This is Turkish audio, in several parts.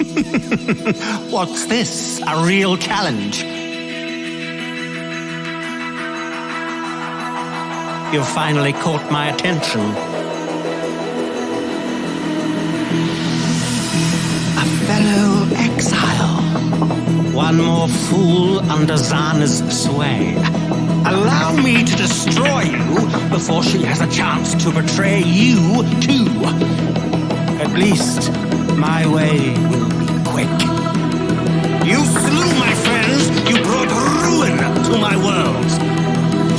What's this? A real challenge? You've finally caught my attention. A fellow exile. One more fool under Zana's sway. Allow me to destroy you before she has a chance to betray you too. At least my way will be quick. You slew my friends. You brought ruin to my world.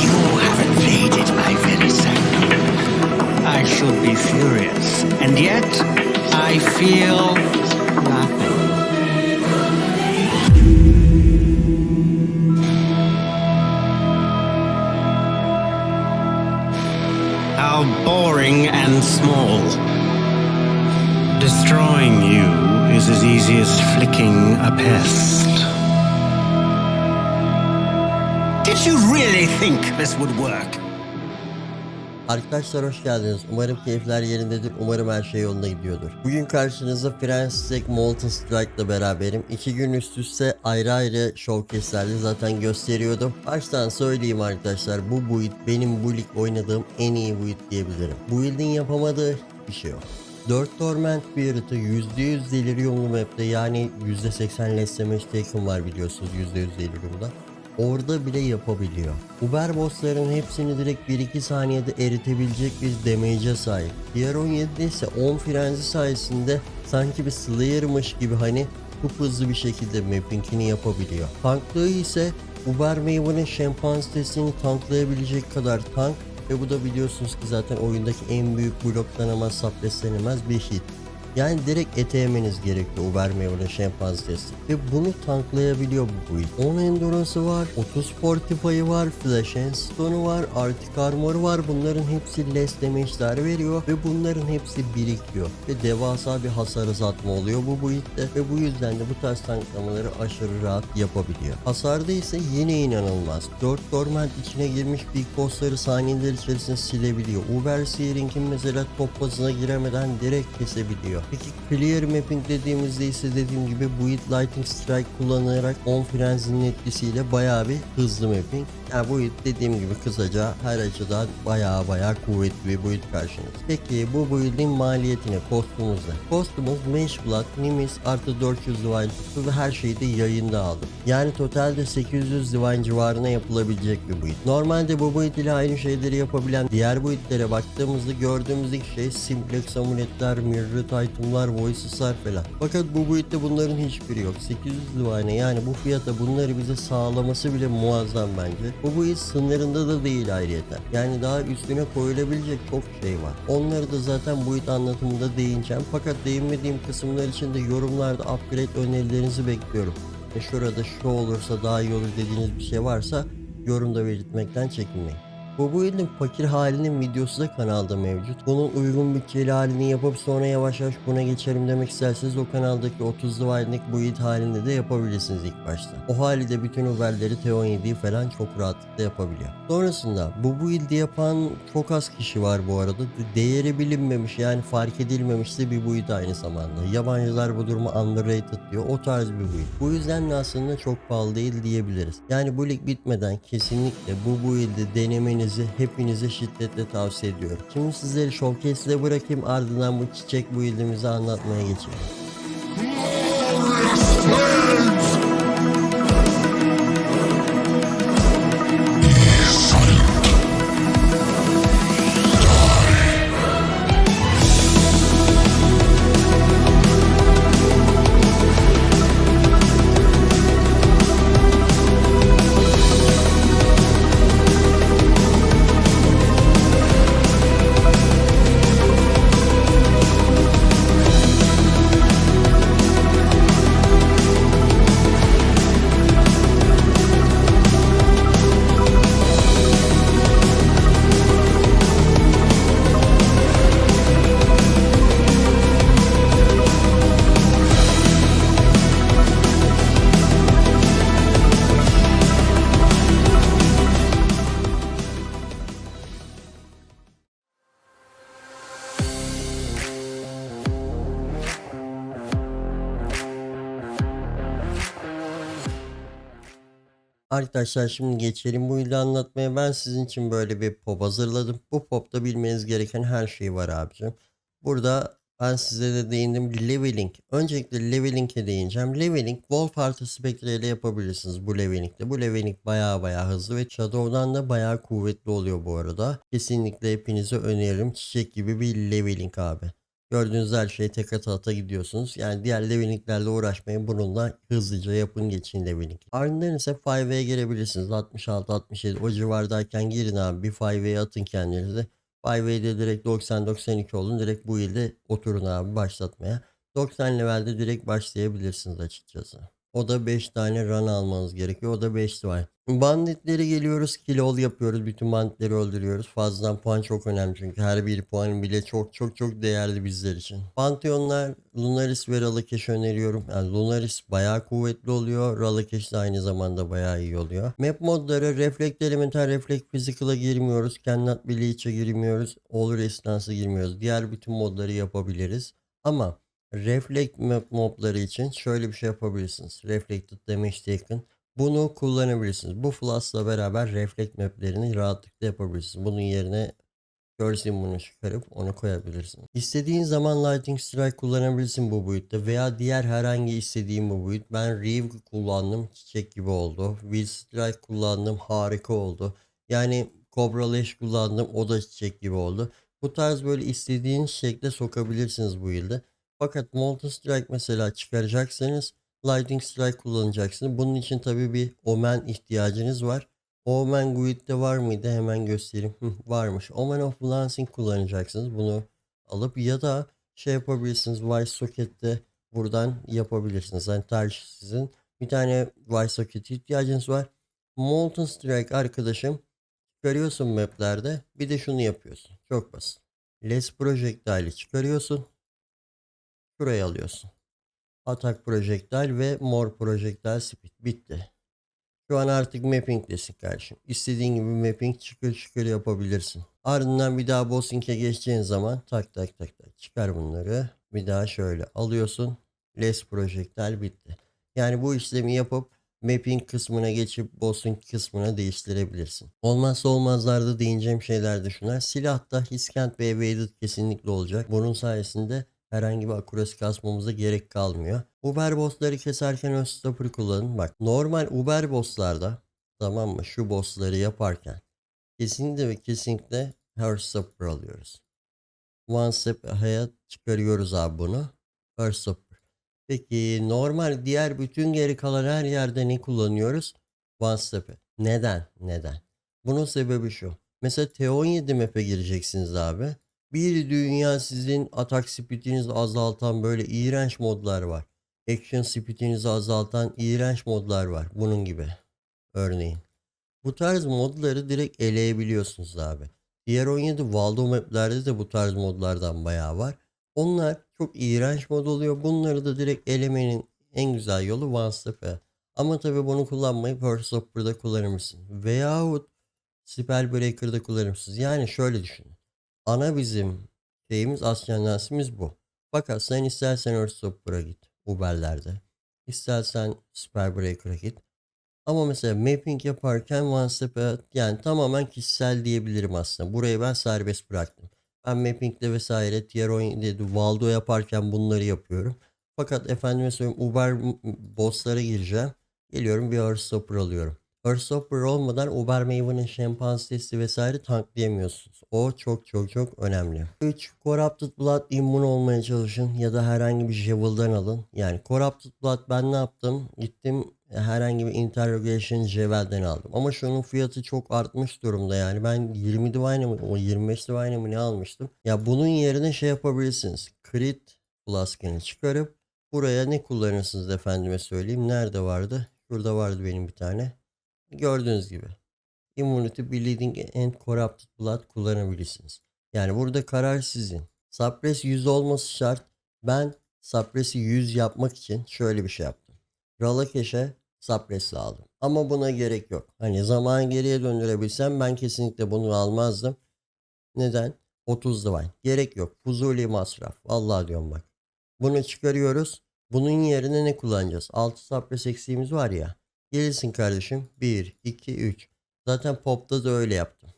You have invaded my very sanctum. I should be furious, and yet I feel this would work? Arkadaşlar hoş geldiniz. Umarım keyifler yerindedir. Umarım her şey yolunda gidiyordur. Bugün karşınızda Francis Molten Strike ile beraberim. İki gün üst üste ayrı ayrı showcase'lerde zaten gösteriyordum. Baştan söyleyeyim arkadaşlar bu build benim bu lig oynadığım en iyi build diyebilirim. Bu build'in yapamadığı bir şey yok. 4 Torment bir harita %100 deliriumlu map'te yani %80 less damage taken var biliyorsunuz %100 deliriumda. Orada bile yapabiliyor. Uber bossların hepsini direkt 1-2 saniyede eritebilecek bir damage'e sahip. Diğer 17'de ise 10 frenzi sayesinde sanki bir Slayer'mış gibi hani çok hızlı bir şekilde mapping'ini yapabiliyor. Tanklığı ise Uber Maven'ın şempanzesini tanklayabilecek kadar tank ve bu da biliyorsunuz ki zaten oyundaki en büyük bloklanamaz saplesenemez bir hit. Yani direkt eteğemeniz gerekiyor Uber Maver'ın şempanzesi. Ve bunu tanklayabiliyor bu build. 10 endurance'ı var, 30 fortify'ı var, flash stone'u var, arctic armor'u var. Bunların hepsi less damage'ler veriyor ve bunların hepsi birikiyor. Ve devasa bir hasar azaltma oluyor bu build'de ve bu yüzden de bu tarz tanklamaları aşırı rahat yapabiliyor. Hasarda ise yine inanılmaz. 4 dormant içine girmiş big bossları saniyeler içerisinde silebiliyor. Uber Searing'in mesela top bazına giremeden direkt kesebiliyor. Peki clear mapping dediğimizde ise dediğim gibi build lightning strike kullanarak 10 frenzinin etkisiyle bayağı bir hızlı mapping. Yani build dediğim gibi kısaca her açıdan bayağı bayağı kuvvetli bir build karşınızda. Peki bu build'in maliyetine, kostumuz ne? Kostumuz Mesh Blood, Nimis artı 400 Divine tuttu ve her şeyi de yayında aldım. Yani totalde 800 Divine civarına yapılabilecek bir build. Normalde bu build ile aynı şeyleri yapabilen diğer build'lere baktığımızda gördüğümüz ilk şey Simplex amuletler, Mirror itemlar, Voices'lar falan. Fakat bu build'de bunların hiçbiri yok. 800 Divine yani bu fiyata bunları bize sağlaması bile muazzam bence. Bu build sınırında da değil ayrıyeten. Yani daha üstüne koyulabilecek çok şey var. Onları da zaten build anlatımında değineceğim. Fakat değinmediğim kısımlar için de yorumlarda upgrade önerilerinizi bekliyorum. Ve şurada şu olursa daha iyi olur dediğiniz bir şey varsa yorumda belirtmekten çekinmeyin. Bu build'in fakir halinin videosu da kanalda mevcut. Bunun uygun bütçeli halini yapıp sonra yavaş yavaş buna geçerim demek isterseniz o kanaldaki 30 divide'lik build halinde de yapabilirsiniz ilk başta. O halde bütün Uber'leri T17'yi falan çok rahatlıkla yapabiliyor. Sonrasında bu build'i yapan çok az kişi var bu arada. Değeri bilinmemiş yani fark edilmemiş de bir build aynı zamanda. Yabancılar bu durumu underrated diyor. O tarz bir build. Bu yüzden de aslında çok pahalı değil diyebiliriz. Yani bu lig bitmeden kesinlikle bu build'i denemenizi hepinize şiddetle tavsiye ediyorum. Şimdi sizleri showcase'le bırakayım ardından bu çiçek build'imizi anlatmaya geçelim. Arkadaşlar şimdi geçelim bu ilde anlatmaya. Ben sizin için böyle bir pop hazırladım. Bu popta bilmeniz gereken her şey var abicim. Burada ben size de değindim leveling. Öncelikle leveling'e değineceğim. Leveling Wolf artı Spectre ile yapabilirsiniz bu leveling'de. Bu leveling baya baya hızlı ve Shadow'dan da baya kuvvetli oluyor bu arada. Kesinlikle hepinize öneririm. Çiçek gibi bir leveling abi. Gördüğünüz her şeyi tek ata ata gidiyorsunuz. Yani diğer levelinglerle uğraşmayın. Bununla hızlıca yapın geçin leveling. Ardından ise 5V'ye gelebilirsiniz. 66-67 o civardayken girin abi. Bir 5V'ye atın kendinizi. 5V'de direkt 90-92 olun. Direkt bu ilde oturun abi başlatmaya. 90 levelde direkt başlayabilirsiniz açıkçası. O da 5 tane run almanız gerekiyor. O da 5 var. Banditleri geliyoruz. Kill yapıyoruz. Bütün banditleri öldürüyoruz. Fazladan puan çok önemli çünkü her bir puan bile çok çok çok değerli bizler için. Pantheonlar Lunaris ve Ralakesh öneriyorum. Yani Lunaris bayağı kuvvetli oluyor. Ralakesh de aynı zamanda bayağı iyi oluyor. Map modları Reflect Elemental Reflect Physical'a girmiyoruz. Cannot Bleach'e girmiyoruz. All Restance'a girmiyoruz. Diğer bütün modları yapabiliriz. Ama Reflect mobları için şöyle bir şey yapabilirsiniz. Reflected Damage Taken. Bunu kullanabilirsiniz. Bu Flush'la beraber Reflect maplerini rahatlıkla yapabilirsiniz. Bunun yerine Curse'in bunu çıkarıp onu koyabilirsin. İstediğin zaman Lightning Strike kullanabilirsin bu boyutta veya diğer herhangi istediğin bu boyut. Ben Reeve kullandım çiçek gibi oldu. Will Strike kullandım harika oldu. Yani Cobra Lash kullandım o da çiçek gibi oldu. Bu tarz böyle istediğin şekle sokabilirsiniz bu yılda. Fakat Molten Strike mesela çıkaracaksanız Lightning Strike kullanacaksınız. Bunun için tabi bir Omen ihtiyacınız var. Omen Guild'de var mıydı? Hemen göstereyim. Varmış. Omen of Lancing kullanacaksınız. Bunu alıp ya da şey yapabilirsiniz. Vice Socket'te buradan yapabilirsiniz. Yani tercih sizin. Bir tane Vice Socket ihtiyacınız var. Molten Strike arkadaşım çıkarıyorsun maplerde. Bir de şunu yapıyorsun. Çok basit. Less Projectile'i çıkarıyorsun. Şuraya alıyorsun. Atak Projectile ve More Projectile Speed. Bitti. Şu an artık mapping'desin kardeşim. İstediğin gibi mapping çıkır çıkır yapabilirsin. Ardından bir daha bossing'e geçeceğin zaman tak tak tak tak çıkar bunları. Bir daha şöyle alıyorsun. Less projectile bitti. Yani bu işlemi yapıp mapping kısmına geçip bossing kısmına değiştirebilirsin. Olmazsa olmazlarda değineceğim şeyler de şunlar. Silahta Hiskent ve Evaded kesinlikle olacak. Bunun sayesinde herhangi bir akurasi kasmamıza gerek kalmıyor. Uber bossları keserken ön stopper kullanın. Bak normal Uber bosslarda tamam mı şu bossları yaparken kesinlikle ve kesinlikle her stopper alıyoruz. One step ahead çıkarıyoruz abi bunu. Her stopper. Peki normal diğer bütün geri kalan her yerde ne kullanıyoruz? One step'e. Neden? Neden? Bunun sebebi şu. Mesela T17 map'e gireceksiniz abi. Bir dünya sizin atak speedinizi azaltan böyle iğrenç modlar var. Action speedinizi azaltan iğrenç modlar var. Bunun gibi. Örneğin. Bu tarz modları direkt eleyebiliyorsunuz abi. Diğer 17 Waldo maplerde de bu tarz modlardan bayağı var. Onlar çok iğrenç mod oluyor. Bunları da direkt elemenin en güzel yolu One Step'e. Ama tabi bunu kullanmayıp First Hopper'da kullanırsın. Veyahut Spell Breaker'da kullanırsınız. Yani şöyle düşünün. Ana bizim şeyimiz ascendansimiz bu. Fakat sen istersen Earthstopper'a git Uber'lerde. İstersen Spellbreaker'a git. Ama mesela mapping yaparken one step yani tamamen kişisel diyebilirim aslında. Burayı ben serbest bıraktım. Ben mapping'de vesaire tier 17'de Waldo yaparken bunları yapıyorum. Fakat efendime söyleyeyim Uber bosslara gireceğim. Geliyorum bir Earthstopper alıyorum. Earthstopper olmadan Uber Maven'ın şempanzesi vesaire tanklayamıyorsunuz. O çok çok çok önemli. 3. Corrupted Blood immun olmaya çalışın ya da herhangi bir Javel'dan alın. Yani Corrupted Blood ben ne yaptım? Gittim herhangi bir Interrogation Javel'den aldım. Ama şunun fiyatı çok artmış durumda yani. Ben 20 Divine mı o 25 Divine mı ne almıştım? Ya bunun yerine şey yapabilirsiniz. Crit Flask'ını çıkarıp buraya ne kullanırsınız efendime söyleyeyim. Nerede vardı? Şurada vardı benim bir tane. Gördüğünüz gibi. Immunity, Bleeding and Corrupted Blood kullanabilirsiniz. Yani burada karar sizin. Suppress 100 olması şart. Ben Suppress'i 100 yapmak için şöyle bir şey yaptım. Ralakeş'e Suppress'le aldım. Ama buna gerek yok. Hani zaman geriye döndürebilsem ben kesinlikle bunu almazdım. Neden? 30 divine. Gerek yok. Fuzuli masraf. Vallahi diyorum bak. Bunu çıkarıyoruz. Bunun yerine ne kullanacağız? 6 Suppress eksiğimiz var ya. Gelirsin kardeşim. 1, 2, 3. Zaten pop'ta da öyle yaptım.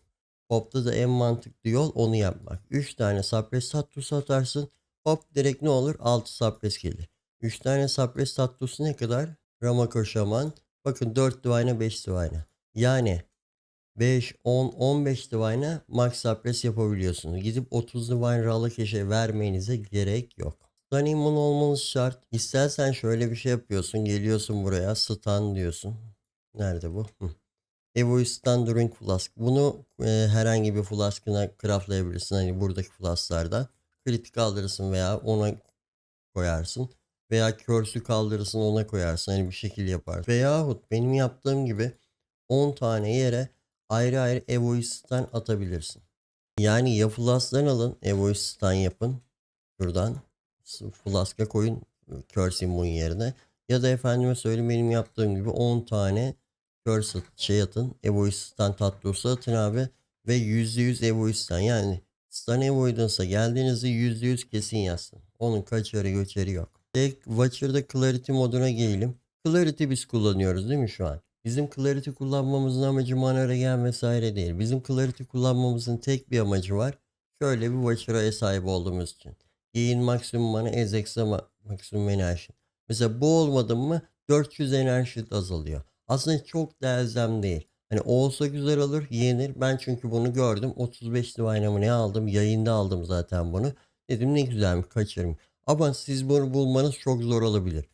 Pop'ta da en mantıklı yol onu yapmak. 3 tane sapres tatlısı atarsın. Hop direkt ne olur? 6 sapres gelir. 3 tane sapres tatlısı ne kadar? Ramako şaman. Bakın 4 divine 5 divine. Yani 5, 10, 15 divine max sapres yapabiliyorsunuz. Gidip 30 divine rala keşe vermenize gerek yok. Stun immune olmanız şart. İstersen şöyle bir şey yapıyorsun. Geliyorsun buraya stun diyorsun. Nerede bu? Hı. Evo'yu during flask. Bunu e, herhangi bir flaskına craftlayabilirsin. Hani buradaki flasklarda. Kritik kaldırırsın veya ona koyarsın. Veya curse'ü kaldırırsın ona koyarsın. Hani bir şekil yaparsın. Veyahut benim yaptığım gibi 10 tane yere ayrı ayrı Evo'yu atabilirsin. Yani ya flask'tan alın Evo'yu yapın. Şuradan flask'a koyun curse immune yerine. Ya da efendime söyleyeyim benim yaptığım gibi 10 tane curse şey atın. Evo'yu stun tatlısı atın abi. Ve %100 Evo'yu stun. Yani stun avoidance'a geldiğinizde %100 kesin yazsın. Onun kaçarı göçeri yok. Tek Watcher'da Clarity moduna gelelim. Clarity biz kullanıyoruz değil mi şu an? Bizim Clarity kullanmamızın amacı manara gel vesaire değil. Bizim Clarity kullanmamızın tek bir amacı var. Şöyle bir Watcher'a sahip olduğumuz için. Gain maksimum mana ma- maksimum enerji. Mesela bu olmadı mı 400 enerji azalıyor. Aslında çok da elzem değil. Hani olsa güzel olur yenir. Ben çünkü bunu gördüm. 35 divine mı ne aldım? Yayında aldım zaten bunu. Dedim ne güzelmiş kaçırım. Ama siz bunu bulmanız çok zor olabilir.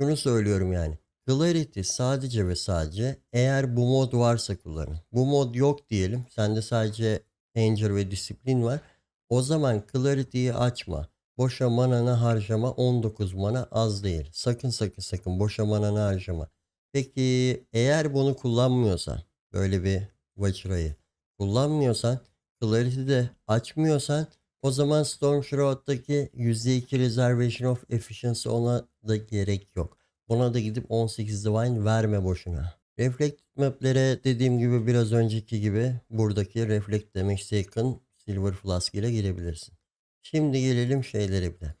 Şunu söylüyorum yani. Clarity sadece ve sadece eğer bu mod varsa kullanın. Bu mod yok diyelim. Sende sadece Danger ve Disiplin var. O zaman Clarity'yi açma. Boşa mananı harcama 19 mana az değil. Sakın sakın sakın boşa mananı harcama. Peki eğer bunu kullanmıyorsan böyle bir Vajra'yı kullanmıyorsan Clarity'de açmıyorsan o zaman Storm Shroud'daki %2 Reservation of Efficiency ona da gerek yok. Ona da gidip 18 Divine verme boşuna. Reflect maplere dediğim gibi biraz önceki gibi buradaki Reflect Damage Taken Silver Flask ile girebilirsin. Şimdi gelelim şeylere.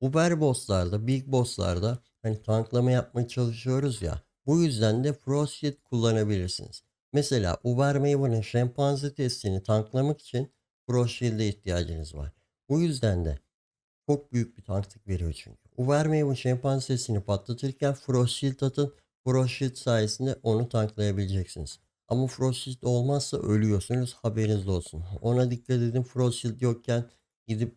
Uber bosslarda, big bosslarda hani tanklama yapmaya çalışıyoruz ya. Bu yüzden de Frosted kullanabilirsiniz. Mesela Uber Maven'ın şempanze testini tanklamak için Frost Shield'e ihtiyacınız var. Bu yüzden de çok büyük bir tanklık veriyor çünkü. Uber Maven şempanze testini patlatırken Frost Shield atın. Frost Shield sayesinde onu tanklayabileceksiniz. Ama Frost Shield olmazsa ölüyorsunuz haberiniz olsun. Ona dikkat edin Frost Shield yokken gidip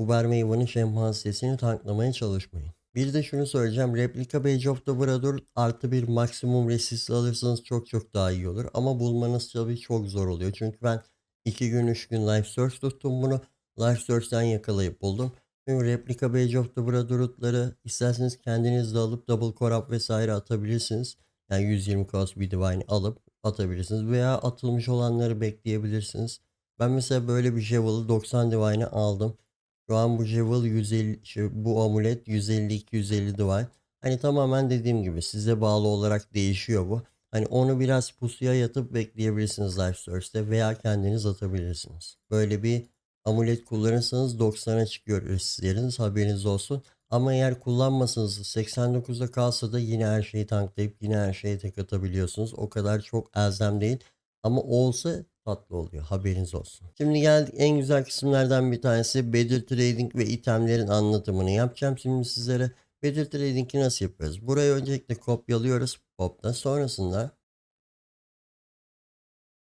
Uber Maven'ın şempanzesini tanklamaya çalışmayın. Bir de şunu söyleyeceğim. Replika Page of the Brother artı bir maksimum resist alırsanız çok çok daha iyi olur. Ama bulmanız tabii çok zor oluyor. Çünkü ben 2 gün 3 gün live search tuttum bunu. Live search'ten yakalayıp buldum. Çünkü replika Page of the Brotherhood'ları isterseniz kendiniz de alıp double corrupt vesaire atabilirsiniz. Yani 120 cost bir divine alıp atabilirsiniz. Veya atılmış olanları bekleyebilirsiniz. Ben mesela böyle bir Javel'ı 90 divine'e aldım. Şu an bu Jewel 150 şey, bu amulet 150-250 divine. Hani tamamen dediğim gibi size bağlı olarak değişiyor bu. Hani onu biraz pusuya yatıp bekleyebilirsiniz Life Source'te veya kendiniz atabilirsiniz. Böyle bir amulet kullanırsanız 90'a çıkıyor riskleriniz haberiniz olsun. Ama eğer kullanmasanız 89'da kalsa da yine her şeyi tanklayıp yine her şeye tek atabiliyorsunuz. O kadar çok elzem değil. Ama olsa tatlı oluyor haberiniz olsun. Şimdi geldik en güzel kısımlardan bir tanesi Better Trading ve itemlerin anlatımını yapacağım şimdi sizlere. Better Trading'i nasıl yapıyoruz? Burayı öncelikle kopyalıyoruz pop'ta. Sonrasında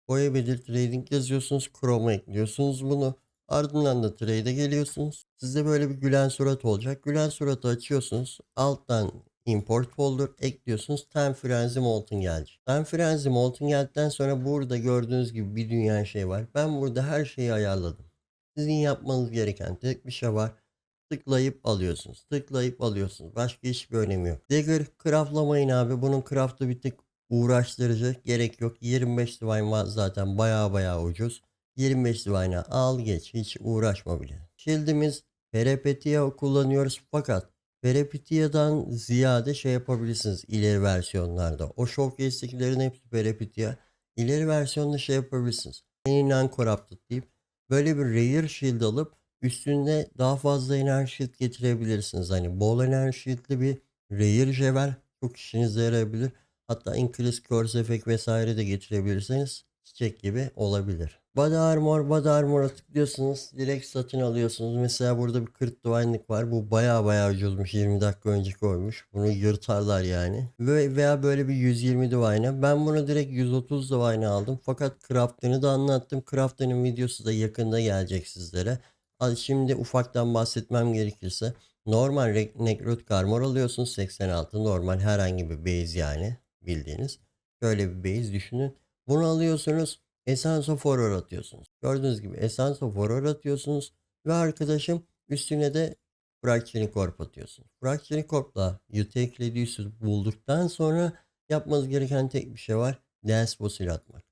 Boya Better Trading yazıyorsunuz. Chrome'a ekliyorsunuz bunu. Ardından da trade'e geliyorsunuz. Sizde böyle bir gülen surat olacak. Gülen suratı açıyorsunuz. Alttan import folder ekliyorsunuz. Time Frenzy Molten gelecek. Time Frenzy Molten geldikten sonra burada gördüğünüz gibi bir dünya şey var. Ben burada her şeyi ayarladım. Sizin yapmanız gereken tek bir şey var. Tıklayıp alıyorsunuz. Tıklayıp alıyorsunuz. Başka hiçbir önemi yok. Dagger craftlamayın abi. Bunun craftı bir tık uğraştırıcı. Gerek yok. 25 divine var zaten baya baya ucuz. 25 divine'a al geç. Hiç uğraşma bile. Shield'imiz Peripetia kullanıyoruz fakat Peripetia'dan ziyade şey yapabilirsiniz ileri versiyonlarda. O showcase'dekilerin hepsi Peripetia. İleri versiyonda şey yapabilirsiniz. En non-corrupted deyip böyle bir rare shield alıp üstünde daha fazla enerji shield getirebilirsiniz. Hani bol enerji shield'li bir rare jevel çok işinize yarayabilir. Hatta increase curse effect vesaire de getirebilirseniz çiçek gibi olabilir. Body Armor, Body Armor'a tıklıyorsunuz. Direkt satın alıyorsunuz. Mesela burada bir 40 divine'lık var. Bu baya baya ucuzmuş. 20 dakika önce koymuş. Bunu yırtarlar yani. Ve veya böyle bir 120 divine'a. Ben bunu direkt 130 divine'a aldım. Fakat craft'ını da anlattım. Craft'ının videosu da yakında gelecek sizlere. Şimdi ufaktan bahsetmem gerekirse. Normal Necrot Armor alıyorsunuz. 86 normal herhangi bir base yani bildiğiniz. Böyle bir base düşünün. Bunu alıyorsunuz. Essence of Horror atıyorsunuz. Gördüğünüz gibi Essence of Horror atıyorsunuz. Ve arkadaşım üstüne de Fracturing Corp atıyorsunuz. Fracturing Corp'la Utility bulduktan sonra yapmanız gereken tek bir şey var. Dance Fossil atmak.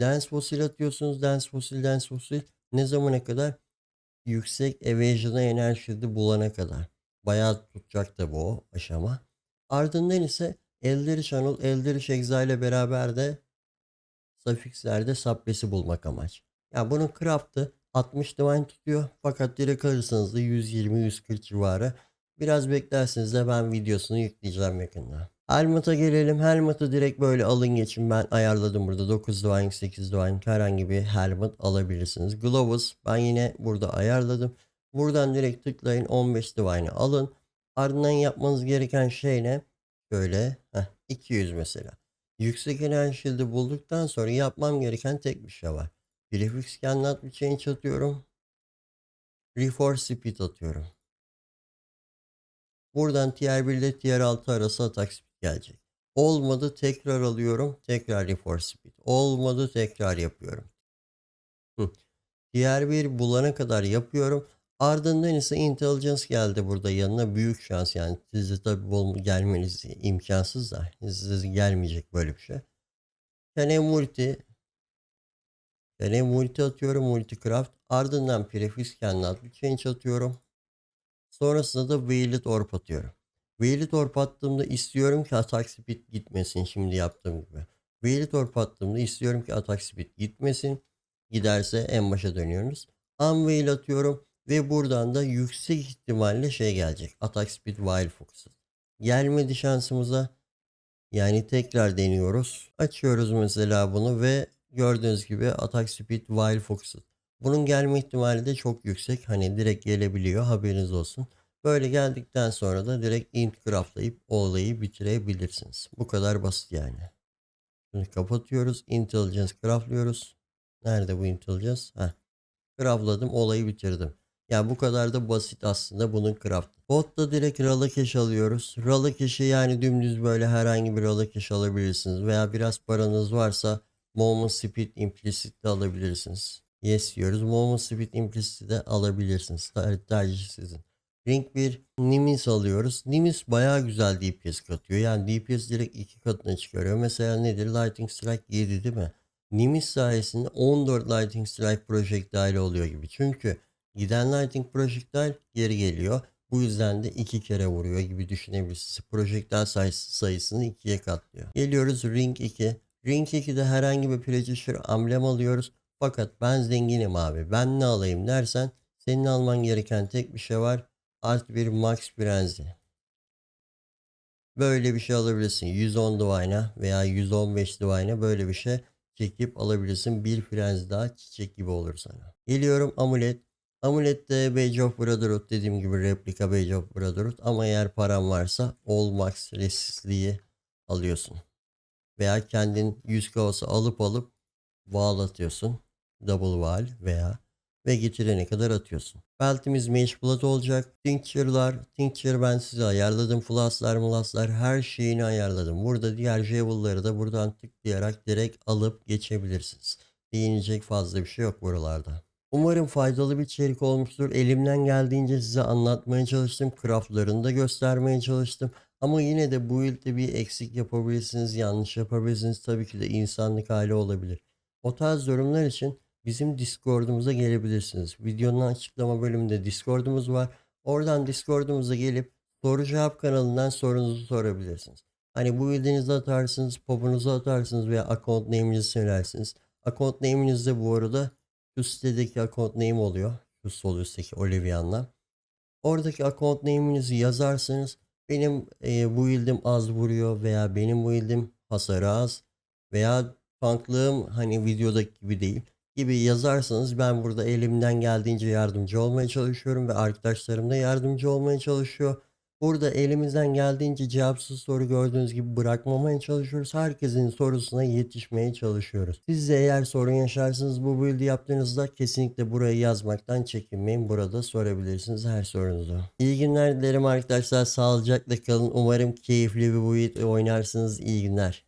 Dance Fossil atıyorsunuz. Dance Fossil, Dance Fossil ne zamana kadar? Yüksek Evasion'a enerjide bulana kadar. Bayağı tutacak da bu o aşama. Ardından ise Eldritch Anul, Eldritch Exile ile beraber de Suffix'lerde saplesi bulmak amaç. Ya bunun craft'ı 60 divine tutuyor fakat direkt alırsanız da 120-140 civarı. Biraz beklerseniz de ben videosunu yükleyeceğim yakında. Helmet'a gelelim. Helmet'ı direkt böyle alın geçin. Ben ayarladım burada. 9 divine, 8 divine herhangi bir helmet alabilirsiniz. Gloves ben yine burada ayarladım. Buradan direkt tıklayın 15 divine'ı alın. Ardından yapmanız gereken şey ne? Böyle heh, 200 mesela. Yüksek enerji shield'i bulduktan sonra yapmam gereken tek bir şey var. Prefix cannot bir change atıyorum. Reforce speed atıyorum. Buradan tier 1 ile tier 6 arası atak speed gelecek. Olmadı tekrar alıyorum. Tekrar reforce speed. Olmadı tekrar yapıyorum. Hı. Tier 1 bulana kadar yapıyorum. Ardından ise intelligence geldi burada yanına büyük şans yani size tabi gelmeniz imkansız da size gelmeyecek böyle bir şey. Tane multi Tane multi atıyorum multicraft ardından prefix cannot bir change atıyorum. Sonrasında da Violet Orb atıyorum. Violet Orb attığımda istiyorum ki attack speed gitmesin şimdi yaptığım gibi. Violet Orb attığımda istiyorum ki attack speed gitmesin. Giderse en başa dönüyoruz. Unveil atıyorum. Ve buradan da yüksek ihtimalle şey gelecek. Attack Speed Wild Focus. Gelmedi şansımıza. Yani tekrar deniyoruz. Açıyoruz mesela bunu ve gördüğünüz gibi Attack Speed Wild Focus. Bunun gelme ihtimali de çok yüksek. Hani direkt gelebiliyor haberiniz olsun. Böyle geldikten sonra da direkt int craftlayıp olayı bitirebilirsiniz. Bu kadar basit yani. Şimdi kapatıyoruz. Intelligence craftlıyoruz. Nerede bu intelligence? Heh. Craftladım olayı bitirdim. Yani bu kadar da basit aslında bunun craft. Botta direkt Cash alıyoruz. Cash'i yani dümdüz böyle herhangi bir Cash alabilirsiniz. Veya biraz paranız varsa Moment Speed Implicit de alabilirsiniz. Yes diyoruz. Moment Speed Implicit de alabilirsiniz. Ter tercih sizin. Ring 1 Nimis alıyoruz. Nimis bayağı güzel DPS katıyor. Yani DPS direkt iki katına çıkarıyor. Mesela nedir? Lightning Strike 7 değil mi? Nimis sayesinde 14 Lightning Strike projectile oluyor gibi. Çünkü Giden Lightning Projectile geri geliyor. Bu yüzden de iki kere vuruyor gibi düşünebilirsiniz. Projektile sayısı, sayısını ikiye katlıyor. Geliyoruz Ring 2. Ring 2'de herhangi bir Prejudice amblem alıyoruz. Fakat ben zenginim abi. Ben ne alayım dersen senin alman gereken tek bir şey var. Alt bir Max Frenzy. Böyle bir şey alabilirsin. 110 Divine'a veya 115 Divine'a böyle bir şey çekip alabilirsin. Bir frenzi daha çiçek gibi olur sana. Geliyorum amulet. Amulette Page of Brotherhood dediğim gibi replika Page of Brotherhood ama eğer paran varsa All Max Resistliği alıyorsun. Veya kendin 100 kavası alıp alıp bağlatıyorsun. Double wall veya ve getirene kadar atıyorsun. Beltimiz Mage Blood olacak. Tincture'lar. Tincture ben size ayarladım. Flasklar, mulaslar her şeyini ayarladım. Burada diğer Javel'ları da buradan tıklayarak direkt alıp geçebilirsiniz. Değinecek fazla bir şey yok buralarda. Umarım faydalı bir içerik olmuştur. Elimden geldiğince size anlatmaya çalıştım. Craftlarını da göstermeye çalıştım. Ama yine de bu ilde bir eksik yapabilirsiniz, yanlış yapabilirsiniz. Tabii ki de insanlık hali olabilir. O tarz durumlar için bizim Discord'umuza gelebilirsiniz. Videonun açıklama bölümünde Discord'umuz var. Oradan Discord'umuza gelip soru cevap kanalından sorunuzu sorabilirsiniz. Hani bu bildiğinizi atarsınız, popunuzu atarsınız veya account name'inizi söylersiniz. Account name'iniz de bu arada şu sitedeki account name oluyor. Şu sol üstteki Olivian'la. Oradaki account name'inizi yazarsanız benim e, bu ildim az vuruyor veya benim bu ildim hasarı az veya tanklığım hani videodaki gibi değil gibi yazarsanız ben burada elimden geldiğince yardımcı olmaya çalışıyorum ve arkadaşlarım da yardımcı olmaya çalışıyor. Burada elimizden geldiğince cevapsız soru gördüğünüz gibi bırakmamaya çalışıyoruz. Herkesin sorusuna yetişmeye çalışıyoruz. Siz de eğer sorun yaşarsınız bu build'i yaptığınızda kesinlikle buraya yazmaktan çekinmeyin. Burada sorabilirsiniz her sorunuzu. İyi günler dilerim arkadaşlar. Sağlıcakla kalın. Umarım keyifli bir build oynarsınız. İyi günler.